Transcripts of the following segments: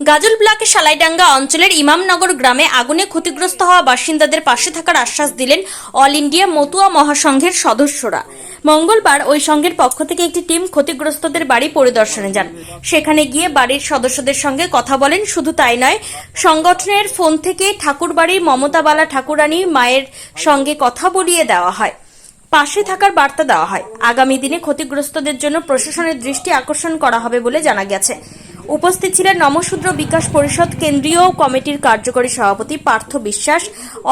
গাজল ব্লকের সালাইডাঙ্গা অঞ্চলের ইমামনগর গ্রামে আগুনে ক্ষতিগ্রস্ত হওয়া বাসিন্দাদের পাশে থাকার আশ্বাস দিলেন অল ইন্ডিয়া মতুয়া মহাসংঘের সদস্যরা। মঙ্গলবার ওই সংঘের পক্ষ থেকে একটি টিম ক্ষতিগ্রস্তদের বাড়ি পরিদর্শনে যান। সেখানে গিয়ে বাড়ির সদস্যদের সঙ্গে কথা বলেন। শুধু তাই নয়, সংগঠনের ফোন থেকে ঠাকুরবাড়ির মমতাবালা ঠাকুরানী মায়ের সঙ্গে কথা বলিয়ে দেওয়া হয়। পাশে থাকার বার্তা দেওয়া হয়। আগামী দিনে ক্ষতিগ্রস্তদের জন্য প্রশাসনের দৃষ্টি আকর্ষণ করা হবে বলে জানা গেছে। উপস্থিত ছিলেন নমশূদ্র বিকাশ পরিষদ কেন্দ্রীয় কমিটির কার্যকরী সভাপতি পার্থ বিশ্বাস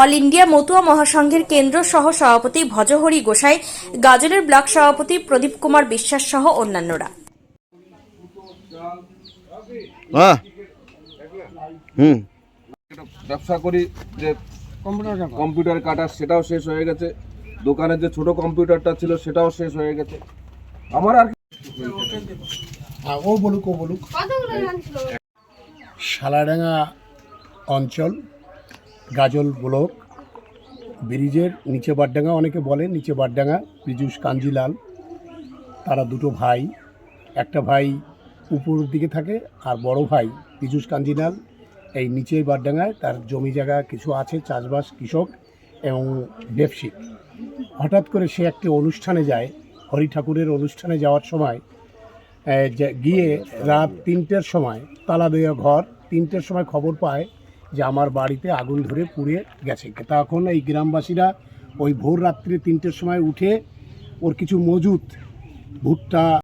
অল ইন্ডিয়া মতুয়া মহাসংঘের কেন্দ্র সহ সভাপতি ভজহরি গোসাই গাজলের ব্লক সভাপতি প্রদীপ কুমার বিশ্বাস সহ অন্যান্যরা। হ্যাঁ হুম। ব্যবসা করি যে কম্পিউটার কাটার সেটাও শেষ হয়ে গেছে। দোকানের যে ছোট কম্পিউটারটা ছিল সেটাও শেষ হয়ে গেছে। আমার আর হ্যাঁ ও বলুক ও বলুক। শালাডাঙ্গা অঞ্চল, গাজল ব্লক, ব্রিজের নিচে বাডডাঙ্গা, অনেকে বলে নিচে বাডডাঙ্গা পীযুষ কাঞ্জিলাল, তারা দুটো ভাই। একটা ভাই উপরের দিকে থাকে, আর বড় ভাই পীযুষ কাঞ্জিলাল, এই নিচে বাডডাঙ্গায়, তার জমি জায়গা কিছু আছে, চাষবাস, কৃষক এবং ব্যবসায়িক হঠাৎ করে সে একটি অনুষ্ঠানে যায় হরি ঠাকুরের অনুষ্ঠানে যাওয়ার সময় গিয়ে রাত তিনটের সময় তালা দেওয়া ঘর, তিনটের সময় খবর পায় যে আমার বাড়িতে আগুন ধরে পুড়ে গেছে। তখন এই গ্রামবাসীরা ওই ভোর রাত্রে তিনটের সময় উঠে ওর কিছু মজুত ভুট্টা